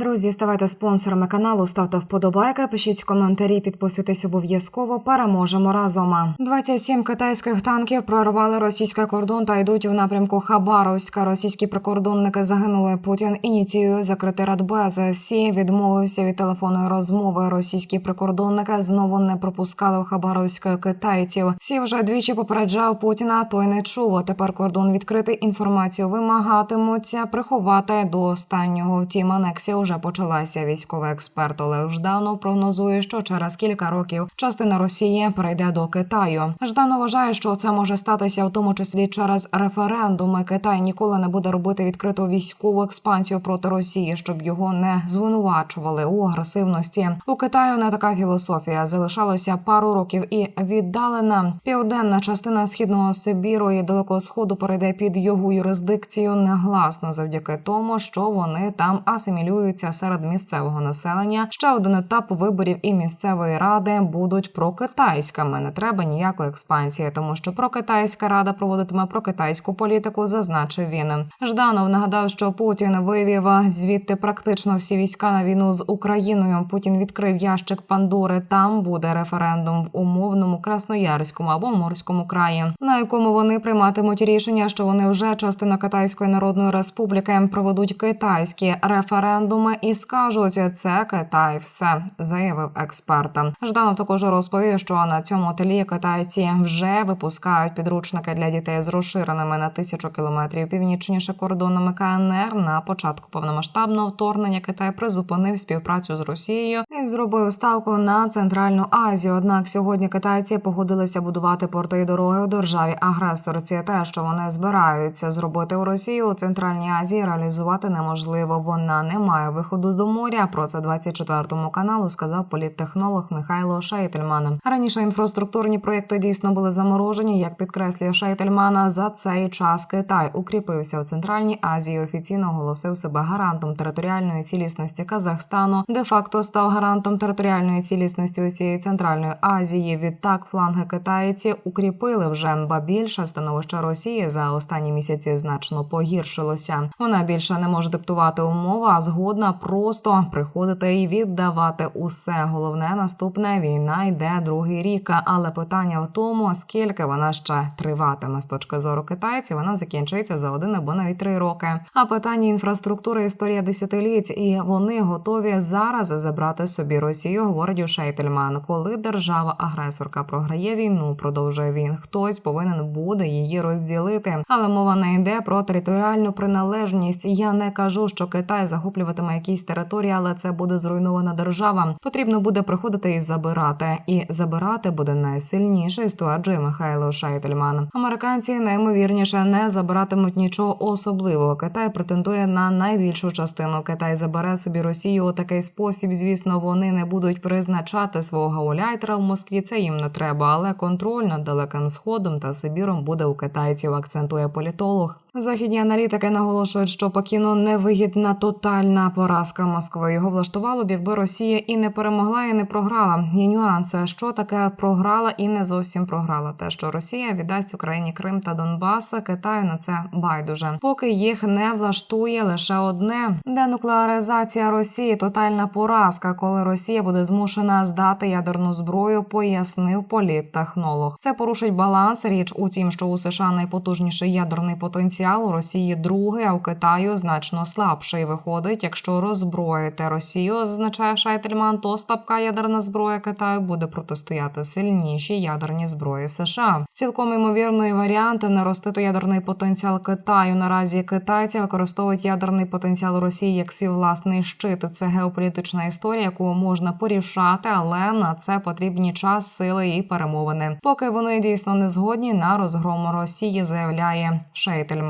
Друзі, ставайте спонсорами каналу, ставте вподобайки, пишіть коментарі, підписуйтесь обов'язково. Переможемо разом. 27 китайських танків прорвали російський кордон та йдуть у напрямку Хабаровська. Російські прикордонники загинули. Путін ініціює закрити Радбез. Сі відмовився від телефонної розмови. Російські прикордонники знову не пропускали в Хабаровська китайців. Сі вже двічі попереджав Путіна. Той не чув. Тепер кордон відкритий. Інформацію вимагатимуться приховати до останнього. Втім, анексія вже почалася. Військовий експерт Олег Жданов прогнозує, що через кілька років частина Росії перейде до Китаю. Жданов вважає, що це може статися в тому числі через референдуми. Китай ніколи не буде робити відкриту військову експансію проти Росії, щоб його не звинувачували у агресивності. У Китаю не така філософія. Залишалося пару років і віддалена південна частина східного Сибіру і далекого сходу перейде під його юрисдикцію негласно завдяки тому, що вони там асимілюються серед місцевого населення. Ще один етап виборів і місцевої ради будуть прокитайськими. Не треба ніякої експансії, тому що прокитайська рада проводитиме прокитайську політику, зазначив він. Жданов нагадав, що Путін вивів звідти практично всі війська на війну з Україною. Путін відкрив ящик Пандори. Там буде референдум в умовному Красноярському або Морському краї, на якому вони прийматимуть рішення, що вони вже частина Китайської Народної Республіки проведуть китайські референдуми і скажуть, це Китай, все заявив експерт. Жданов також розповів, що на цьому тлі китайці вже випускають підручники для дітей з розширеними на тисячу кілометрів північніше кордонами КНР. На початку повномасштабного вторгнення Китай призупинив співпрацю з Росією і зробив ставку на центральну Азію. Однак сьогодні китайці погодилися будувати порти і дороги у державі агресорці. Те, що вони збираються зробити у Росії у центральній Азії, реалізувати неможливо. Вона не має виходу з моря. Про це 24 каналу сказав політтехнолог Михайло Шейтельман. Раніше інфраструктурні проекти дійсно були заморожені. Як підкреслює Шейтельмана, за цей час Китай укріпився у центральній Азії. Офіційно оголосив себе гарантом територіальної цілісності Казахстану. Де факто став гарантом територіальної цілісності усієї центральної Азії. Відтак фланги китайці укріпили вже ба більше становище Росії за останні місяці значно погіршилося. Вона більше не може диктувати умови, а згодна просто приходити і віддавати усе. Головне наступне війна йде другий рік. Але питання в тому, скільки вона ще триватиме з точки зору китайців, вона закінчиться за один або навіть три роки. А питання інфраструктури історія десятиліть, і вони готові зараз забрати собі Росію. Говорить Шейтельман. Коли держава-агресорка програє війну, продовжує він. Хтось повинен буде її розділити. Але мова не йде про територіальну приналежність. Я не кажу, що Китай захоплюватиме якісь території, але це буде зруйнована держава. Потрібно буде приходити і забирати. І забирати буде найсильніший, стверджує Михайло Шайтельман. Американці наймовірніше не забиратимуть нічого особливого. Китай претендує на найбільшу частину. Китай забере собі Росію у такий спосіб. Звісно, вони не будуть призначати свого гауляйтера в Москві. Це їм не треба, але контроль над далеким сходом та Сибіром буде у китайців. Акцентує політолог. Західні аналітики наголошують, що Пекіну невигідна тотальна поразка Москви. Його влаштувало б, якби Росія і не перемогла, і не програла. Є нюанси, що таке програла і не зовсім програла. Те, що Росія віддасть Україні Крим та Донбас, Китаю на це байдуже. Поки їх не влаштує лише одне: денуклеаризація Росії, тотальна поразка, коли Росія буде змушена здати ядерну зброю, пояснив політтехнолог. Це порушить баланс. Річ у тім, що у США найпотужніший ядерний потенціал у Росії другий, а у Китаю значно слабший. Виходить, якщо роззброїти Росію, означає Шайтельман, то слабка ядерна зброя Китаю буде протистояти сильніші ядерні зброї США. Цілком імовірний варіант наростити ядерний потенціал Китаю. Наразі китайці використовують ядерний потенціал Росії як свій власний щит. Це геополітична історія, яку можна порішати, але на це потрібні час, сили і перемовини. Поки вони дійсно не згодні на розгром Росії, заявляє Шейтельман.